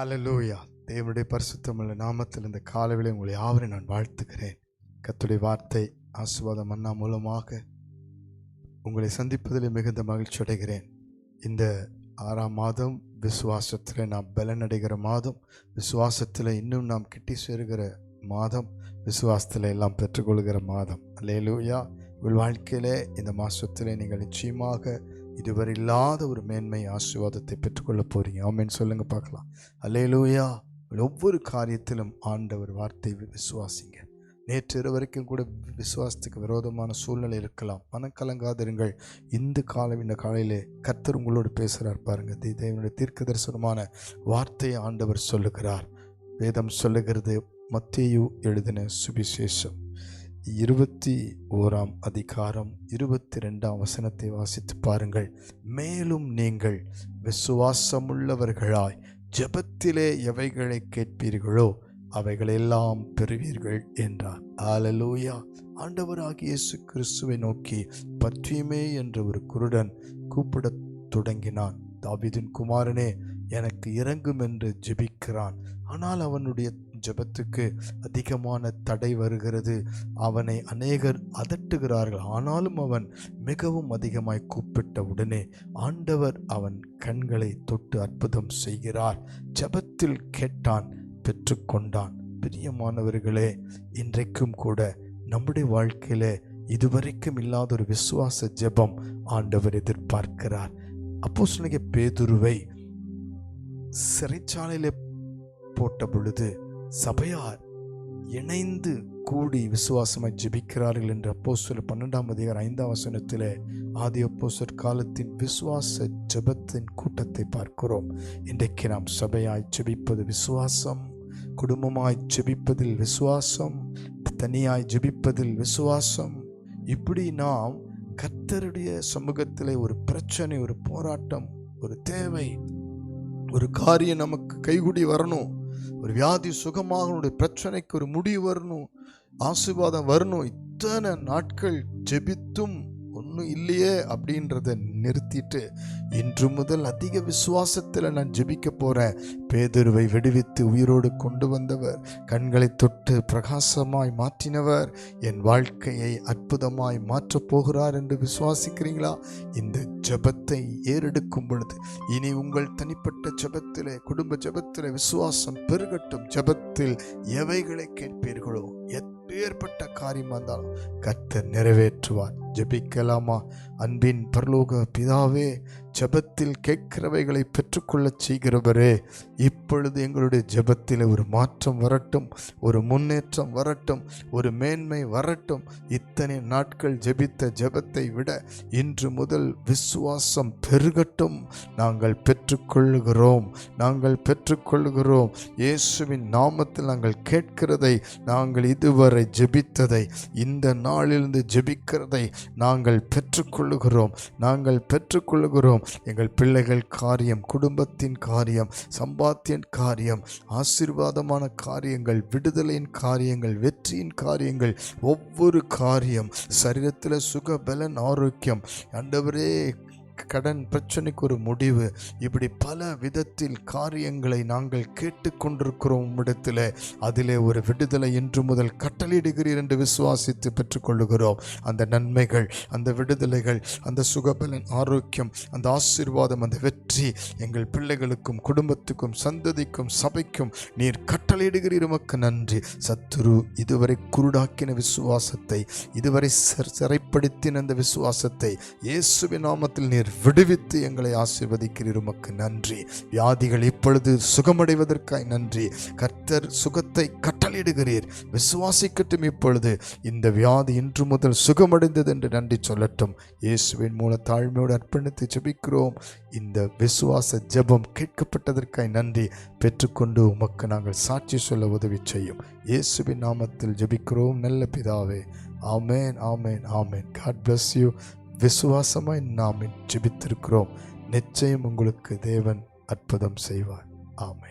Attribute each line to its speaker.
Speaker 1: Hallelujah தேவனுடைய பரிசுத்தமுள்ள நாமத்தில் இந்த காலவேளை உங்களை யாவரை நான் வாழ்த்துகிறேன். கத்துடைய வார்த்தை ஆசுவாதம் அண்ணா மூலமாக உங்களை சந்திப்பதில் மிகுந்த மகிழ்ச்சி அடைகிறேன். இந்த ஆறாம் மாதம் விசுவாசத்தில் நாம் பலனடைகிற மாதம் விசுவாசத்தில் இன்னும் நாம் கிட்டி சேருகிற மாதம் விசுவாசத்தில் எல்லாம் பெற்றுக்கொள்கிற மாதம். அல்லேலூயா உங்கள் வாழ்க்கையிலே இந்த மாதத்தில் நீங்கள் நிச்சயமாக இதுவரை இல்லாத ஒரு மேன்மை ஆசீர்வாதத்தை பெற்றுக்கொள்ள போகிறீங்க ஆமேன்னு சொல்லுங்கள் பார்க்கலாம். அல்லேலூயா. ஒவ்வொரு காரியத்திலும் ஆண்டவர் வார்த்தை விசுவாசிங்க. நேற்று வரைக்கும் கூட விசுவாசத்துக்கு விரோதமான சூழ்நிலை இருக்கலாம். மனக்கலங்காதிருங்கள். இந்த காலம் இந்த காலையிலே கர்த்தர் உங்களோடு பேசுகிறார் பாருங்க. தி- தேவனுடைய தீர்க்க தரிசனமான வார்த்தையை ஆண்டவர் சொல்லுகிறார். வேதம் சொல்லுகிறது. மத்தியு எழுதின சுவிசேஷம். இருபத்தி ஓராம் அதிகாரம் இருபத்தி ரெண்டாம் வசனத்தை வாசித்து பாருங்கள். மேலும் நீங்கள் விசுவாசமுள்ளவர்களாய் ஜெபத்திலே எவைகளை கேட்பீர்களோ அவைகளெல்லாம் பெறுவீர்கள் என்றார். ஆலலூயா ஆண்டவராகிய இயேசு கிறிஸ்துவை நோக்கி பற்றியுமே என்ற ஒரு குருடன் கூப்பிடத் தொடங்கினான். தாவிதின் குமாரனே எனக்கு இறங்கும் என்று ஜெபிக்கிறான். ஆனால் அவனுடைய ஜெபத்துக்கு அதிகமான தடை வருகிறது. அவனை அநேகர் அதட்டுகிறார்கள். ஆனாலும் அவன் மிகவும் அதிகமாய் கூப்பிட்ட உடனே ஆண்டவர் அவன் கண்களை தொட்டு அற்புதம் செய்கிறார். ஜெபத்தில் கேட்டான் பெற்றுக்கொண்டான். பிரியமானவர்களே இன்றைக்கும் கூட நம்முடைய வாழ்க்கையில இதுவரைக்கும் இல்லாத ஒரு விசுவாச ஜெபம் ஆண்டவர் எதிர்பார்க்கிறார். அப்போ பேதுருவை சிறைச்சாலையில போட்ட பொழுது சபையார் இணைந்து கூடி விசுவாசமாய் ஜெபிக்கிறார்கள் என்று அப்போ சொல்ல பன்னெண்டாம் அதிகார் ஐந்தாம் வசனத்தில் ஆதி அப்போ காலத்தின் விசுவாச ஜெபத்தின் கூட்டத்தை பார்க்கிறோம். இன்றைக்கு நாம் சபையாய் ஜெபிப்பது விசுவாசம் குடும்பமாய் ஜெபிப்பதில் விசுவாசம் தனியாய் ஜெபிப்பதில் விசுவாசம். இப்படி நாம் கர்த்தருடைய சமூகத்திலே ஒரு பிரச்சனை ஒரு போராட்டம் ஒரு தேவை ஒரு காரியம் நமக்கு கைகூடி வரணும். ஒரு வியாதி சுகமாக ஒரு பிரச்சனைக்கு ஒரு முடிவு வரணும் ஆசீர்வாதம் வரணும். இத்தனை நாட்கள் ஜெபித்தும் ஒன்றும் இல்லையே அப்படின்றத நிறுத்திட்டு இன்று முதல் அதிக விசுவாசத்தில் நான் ஜெபிக்க போகிறேன் பேதுருவை விடுவித்து உயிரோடு கொண்டு வந்தவர் கண்களை தொட்டு பிரகாசமாய் மாற்றினவர் என் வாழ்க்கையை அற்புதமாய் மாற்றப் போகிறார் என்று விசுவாசிக்கிறீங்களா? இந்த ஜெபத்தை ஏறெடுக்கும் பொழுது இனி உங்கள் தனிப்பட்ட ஜபத்திலே குடும்ப ஜெபத்திலே விசுவாசம் பெருகட்டும். ஜெபத்தில் எவைகளை கேட்பீர்களோ எப்பேற்பட்ட காரியமாக இருந்தாலும் கர்த்தர் நிறைவேற்றுவார். ஜெபிக்கலாமா? அன்பின் பரலோக பிதாவே ஜெபத்தில் கேட்கிறவைகளை பெற்றுக்கொள்ளச் செய்கிறவரே இப்பொழுது எங்களுடைய ஜெபத்தில் ஒரு மாற்றம் வரட்டும் ஒரு முன்னேற்றம் வரட்டும் ஒரு மேன்மை வரட்டும். இத்தனை நாட்கள் ஜெபித்த ஜெபத்தை விட இன்று முதல் விசுவாசம் பெருகட்டும். நாங்கள் பெற்றுக்கொள்ளுகிறோம் நாங்கள் பெற்றுக்கொள்ளுகிறோம். இயேசுவின் நாமத்தில் நாங்கள் கேட்கிறதை நாங்கள் இதுவரை ஜெபித்ததை இந்த நாளிலிருந்து ஜெபிக்கிறதை நாங்கள் பெற்றுக்கொள்ளுகிறோம். நாங்கள் பெற்றுக்கொள்ளுகிறோம். எங்கள் பிள்ளைகள் காரியம் குடும்பத்தின் காரியம் சம்பாத்தியின் காரியம் ஆசீர்வாதமான காரியங்கள் விடுதலையின் காரியங்கள் வெற்றியின் காரியங்கள் ஒவ்வொரு காரியம் சரீரத்தில் சுக பலன் ஆரோக்கியம். அண்டவரே கடன் பிரச்சனைக்கு ஒரு முடிவு. இப்படி பல விதத்தில் காரியங்களை நாங்கள் கேட்டுக்கொண்டிருக்கிறோம் இடத்துல அதிலே ஒரு விடுதலை இன்று முதல் கட்டளையிடுகிறீர் என்று விசுவாசித்து பெற்றுக்கொள்ளுகிறோம். அந்த நன்மைகள் அந்த விடுதலைகள் அந்த சுகபலன் ஆரோக்கியம் அந்த ஆசீர்வாதம் அந்த வெற்றி எங்கள் பிள்ளைகளுக்கும் குடும்பத்துக்கும் சந்ததிக்கும் சபைக்கும் நீர் கட்டளையிடுகிறீர். உமக்கு நன்றி. சத்துரு இதுவரை குருடாக்கின விசுவாசத்தை இதுவரை சிறைப்படுத்தின அந்த விசுவாசத்தை இயேசுவின் நாமத்தில் நீர் விடுவித்து எங்களை ஆசிர்வதிக்கிறீர். உமக்கு நன்றி. வியாதிகள் இப்பொழுது சுகமடைவதற்காய் நன்றி. கர்த்தர் சுகத்தை கட்டளையிடுகிறீர். விசுவாசிக்கட்டும் இப்பொழுது. இந்த வியாதி இன்று முதல் சுகமடைந்தது என்று நன்றி சொல்லட்டும். இயேசுவின் மூல தாழ்மையோடு அர்ப்பணித்து ஜெபிக்கிறோம். இந்த விசுவாச ஜெபம் கேட்கப்பட்டதற்காய் நன்றி. பெற்றுக்கொண்டு உமக்கு நாங்கள் சாட்சி சொல்ல உதவி செய்யும். இயேசுவின் நாமத்தில் ஜெபிக்கிறோம். நல்ல பிதாவே. ஆமேன் ஆமேன் ஆமேன். காட் பிளஸ் யூ விசுவாசமாய் நாம் ஜெபித்திருக்கிறோம். நிச்சயம் உங்களுக்கு தேவன் அற்புதம் செய்வார். ஆமை